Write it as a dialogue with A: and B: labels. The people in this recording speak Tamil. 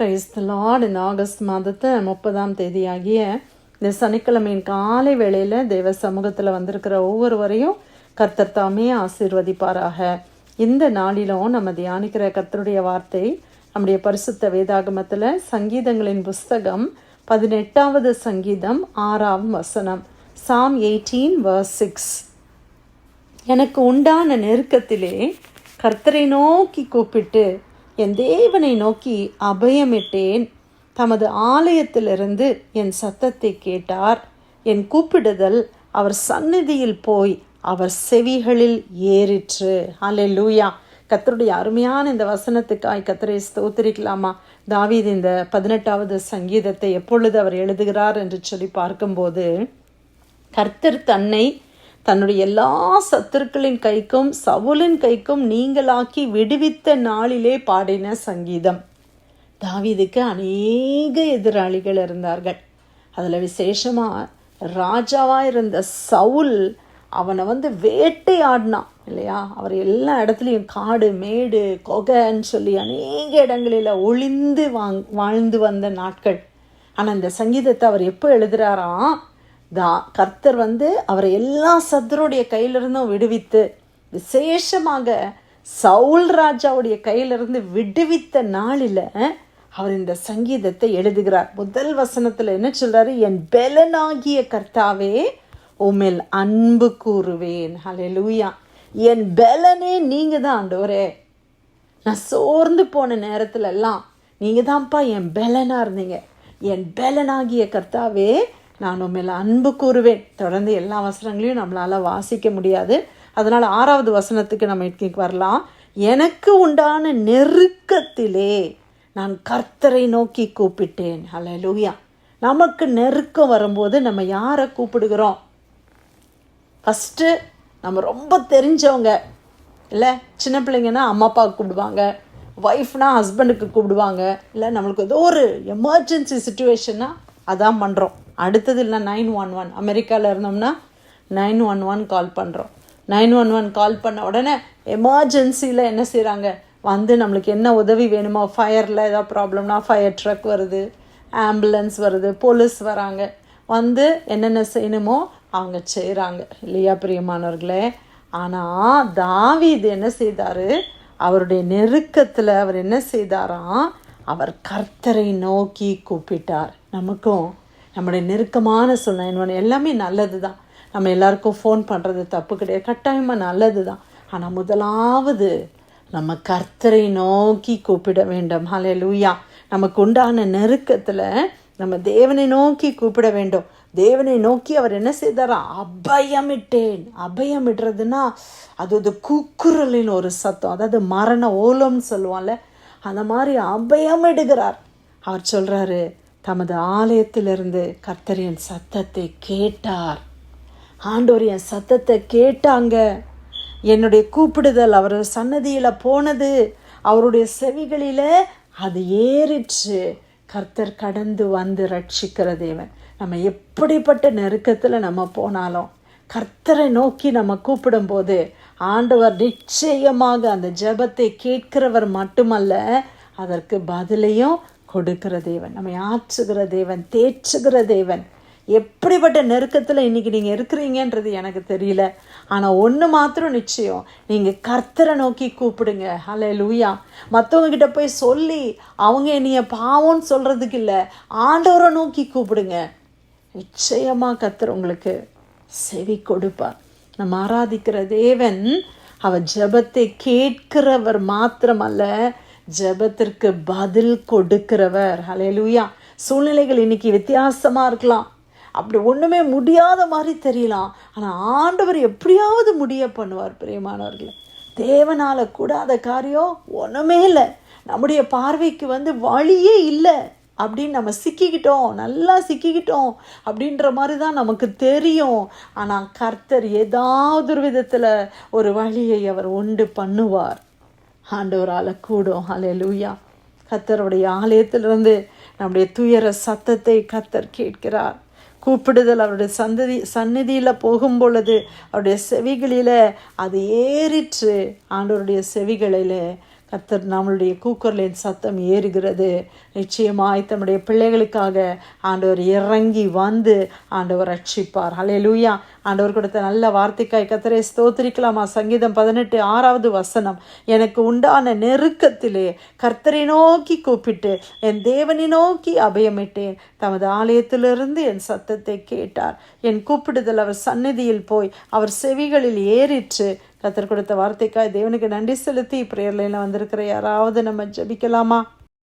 A: பிரைஸ் த லார்ட் இந்த ஆகஸ்ட் மாதத்தை முப்பதாம் தேதியாகிய இந்த சனிக்கிழமையின் காலை வேளையில் தேவ சமூகத்தில் வந்திருக்கிற ஒவ்வொருவரையும் கர்த்தர் தாமே ஆசீர்வதிப்பாராக. இந்த நாளிலும் நம்ம தியானிக்கிற கர்த்தருடைய வார்த்தை நம்முடைய பரிசுத்த வேதாகமத்தில் சங்கீதங்களின் புஸ்தகம் பதினெட்டாவது சங்கீதம் ஆறாம் வசனம். சாம் எயிட்டீன் வர்ஸ் சிக்ஸ் எனக்கு உண்டான நெருக்கத்திலே கர்த்தரை நோக்கி கூப்பிட்டு என் தேவனை நோக்கி அபயமிட்டேன். தமது ஆலயத்திலிருந்து என் சத்தத்தை கேட்டார். என் கூப்பிடுதல் அவர் சந்நிதியில் போய் அவர் செவிகளில் ஏறிற்று. அல்லேலூயா கத்தருடைய அருமையான இந்த வசனத்துக்காய் கத்தரை ஸ்தோத்திரிக்கலாமா? தாவீது இந்த பதினெட்டாவது சங்கீதத்தை எப்பொழுது அவர் எழுதுகிறார் என்று சொல்லி பார்க்கும்போது கர்த்தர் தன்னை தன்னுடைய எல்லா சத்துருக்களின் கைக்கும் சவுலின் கைக்கும் நீங்களாக்கி விடுவித்த நாளிலே பாடின சங்கீதம். தாவீதுக்கு அநேக எதிராளிகள் இருந்தார்கள். அதில் விசேஷமாக ராஜாவாக இருந்த சவுல் அவனை வந்து வேட்டையாடினான் இல்லையா? அவர் எல்லா இடத்துலையும் காடு மேடு கொகைன்னு சொல்லி அநேக இடங்களில் ஒளிந்து வாங் வாழ்ந்து வந்த நாட்கள். ஆனால் இந்த சங்கீதத்தை அவர் எப்போ எழுதுகிறாராம் தான் கர்த்தர் வந்து அவரை எல்லா சத்துருடைய கையிலிருந்தும் விடுவித்து விசேஷமாக சவுல் ராஜாவுடைய கையிலிருந்து விடுவித்த நாளில் அவர் இந்த சங்கீதத்தை எழுதுகிறார். முதல் வசனத்தில் என்ன சொல்கிறாரு என் பெலனாகிய கர்த்தாவே உமேல் அன்பு கூறுவேன். ஹalleluya என் பெலனே நீங்கள் தான் ஆண்டவரே. நான் சோர்ந்து போன நேரத்துலலாம் நீங்கள் தான்ப்பா என் பெலனாக இருந்தீங்க. என் பெலனாகிய கர்த்தாவே நான் உண்மையில் அன்பு கூறுவேன். தொடர்ந்து எல்லா வசனங்களையும் நம்மளால் வாசிக்க முடியாது. அதனால் ஆறாவது வசனத்துக்கு நம்ம இன்னைக்கு வரலாம். எனக்கு உண்டான நெருக்கத்திலே நான் கர்த்தரை நோக்கி கூப்பிட்டேன். ஹalleluya நமக்கு நெருக்கம் வரும்போது நம்ம யாரை கூப்பிடுகிறோம்? ஃபஸ்ட்டு நம்ம ரொம்ப தெரிஞ்சவங்க. இல்லை சின்ன பிள்ளைங்கன்னா அம்மா அப்பாவுக்கு கூப்பிடுவாங்க. ஒய்ஃப்னா ஹஸ்பண்டுக்கு கூப்பிடுவாங்க. இல்லை நம்மளுக்கு ஏதோ ஒரு எமர்ஜென்சி சுச்சுவேஷன்னா அதான் பண்ணுறோம் அடுத்தது இல்லை நைன் ஒன் ஒன் அமெரிக்காவில் இருந்தோம்னா நைன் ஒன் ஒன் கால் பண்ணுறோம் நைன் ஒன் ஒன் கால் பண்ண உடனே எமர்ஜென்சியில் என்ன செய்கிறாங்க வந்து நம்மளுக்கு என்ன உதவி வேணுமோ ஃபயரில் ஏதாவது ப்ராப்ளம்னா ஃபயர் ட்ரக் வருது ஆம்புலன்ஸ் வருது போலீஸ் வராங்க. வந்து என்னென்ன செய்யணுமோ அவங்க செய்கிறாங்க இல்லையா பிரியமானவர்களே? ஆனால் தாவி இது என்ன செய்தார்? அவருடைய நெருக்கத்தில் அவர் என்ன செய்தாராம்? அவர் கர்த்தரை நோக்கி கூப்பிட்டார். நமக்கும் நம்முடைய நெருக்கமான சூழ்நிலை எல்லாமே நல்லது தான் நம்ம எல்லாருக்கும் ஃபோன் பண்ணுறது தப்பு கிடையாது. கட்டாயமாக நல்லது தான் ஆனால் முதலாவது நம்ம கர்த்தரை நோக்கி கூப்பிட வேண்டும். ஹலே லூயா நமக்கு உண்டான நெருக்கத்தில் நம்ம தேவனை நோக்கி கூப்பிட வேண்டும். தேவனை நோக்கி அவர் என்ன செய்தாரா? அபயமிட்டேன். அபயமிடுறதுன்னா அது ஒரு கூக்குரலின் ஒரு சத்தம். அதாவது மரண ஓலம்னு சொல்லுவான்ல அந்த மாதிரி அபயம் எடுகிறார் அவர் சொல்கிறாரு தமது ஆலயத்திலிருந்து கர்த்தர் என் சத்தத்தை கேட்டார். ஆண்டோர் என் சத்தத்தை கேட்டாங்க. என்னுடைய கூப்பிடுதல் அவர் சன்னதியில் போனது அவருடைய செவிகளில் அது ஏறிற்று. கர்த்தர் கடந்து வந்து ரட்சிக்கிற தேவன். நம்ம எப்படிப்பட்ட நெருக்கத்தில் நம்ம போனாலும் கர்த்தரை நோக்கி நம்ம கூப்பிடும்போது ஆண்டவர் நிச்சயமாக அந்த ஜெபத்தை கேட்கிறவர் மட்டுமல்ல அதற்கு பதிலையும் கொடுக்கிற தேவன். நம்மை ஆற்றுகிற தேவன் தேற்றுகிற தேவன். எப்படிப்பட்ட நெருக்கத்தில் இன்றைக்கி நீங்கள் இருக்கிறீங்கன்றது எனக்கு தெரியல. ஆனால் ஒன்று மாத்திரம் நிச்சயம் நீங்கள் கர்த்தரை நோக்கி கூப்பிடுங்க. ஹலே லூயா மற்றவங்கக்கிட்ட போய் சொல்லி அவங்க என்னைய பாவம்னு சொல்கிறதுக்கு இல்லை ஆண்டவரை நோக்கி கூப்பிடுங்க. நிச்சயமாக கர்த்தர் உங்களுக்கு செவி கொடுப்பார் நம்ம ஆராதிக்கிற தேவன் அவர் ஜெபத்தை கேட்கிறவர் மாத்திரமல்ல ஜெபத்திற்கு பதில் கொடுக்கிறவர். ஹலையலூயா சூழ்நிலைகள் இன்னைக்கு வித்தியாசமாக இருக்கலாம். அப்படி ஒன்றுமே முடியாத மாதிரி தெரியலாம். ஆனால் ஆண்டவர் எப்படியாவது முடிய பண்ணுவார் பிரியமானவர்களே. தேவனால் கூடாத காரியம் ஒன்றுமே இல்லை. நம்முடைய பார்வைக்கு வந்து வழியே இல்லை. அப்படின்னு நம்ம சிக்கிக்கிட்டோம் நல்லா சிக்கிக்கிட்டோம் அப்படின்ற மாதிரி தான் நமக்கு தெரியும். ஆனால் கர்த்தர் ஏதாவது ஒரு விதத்தில் ஒரு வழியை அவர் உண்டு பண்ணுவார். ஆண்டவரால் கூடும். ஹலே லூயா கர்த்தருடைய ஆலயத்திலிருந்து நம்முடைய துயர சத்தத்தை கர்த்தர் கேட்கிறார். கூப்பிடுதல் அவருடைய சந்ததி சந்நிதியில் போகும் பொழுது அவருடைய செவிகளில் அது ஏறிற்று. ஆண்டவருடைய செவிகளில் கர்த்தர் நம்மளுடைய கூக்குரலின் சத்தம் ஏறுகிறது. நிச்சயமாய் தம்முடைய பிள்ளைகளுக்காக ஆண்டவர் இறங்கி வந்து ஆண்டவர் ரட்சிப்பார். ஹalleluya ஆண்டவர் கொடுத்த நல்ல வார்த்தைக்காய் கத்தரை ஸ்தோத்திரிக்கலாமா? சங்கீதம் பதினெட்டு ஆறாவது வசனம். எனக்கு உண்டான நெருக்கத்திலே கர்த்தரை நோக்கி கூப்பிட்டு என் தேவனை நோக்கி அபயமிட்டேன். தமது ஆலயத்திலிருந்து என் சத்தத்தை கேட்டார். என் கூப்பிடுதல் அவர் சந்நிதியில் போய் அவர் செவிகளில் ஏறிற்று. கத்தர் கொடுத்த வார்த்தைக்காய் தேவனுக்கு நன்றி செலுத்தி பிரேயர்லையில் வந்திருக்கிற யாராவது நம்ம ஜெபிக்கலாமா?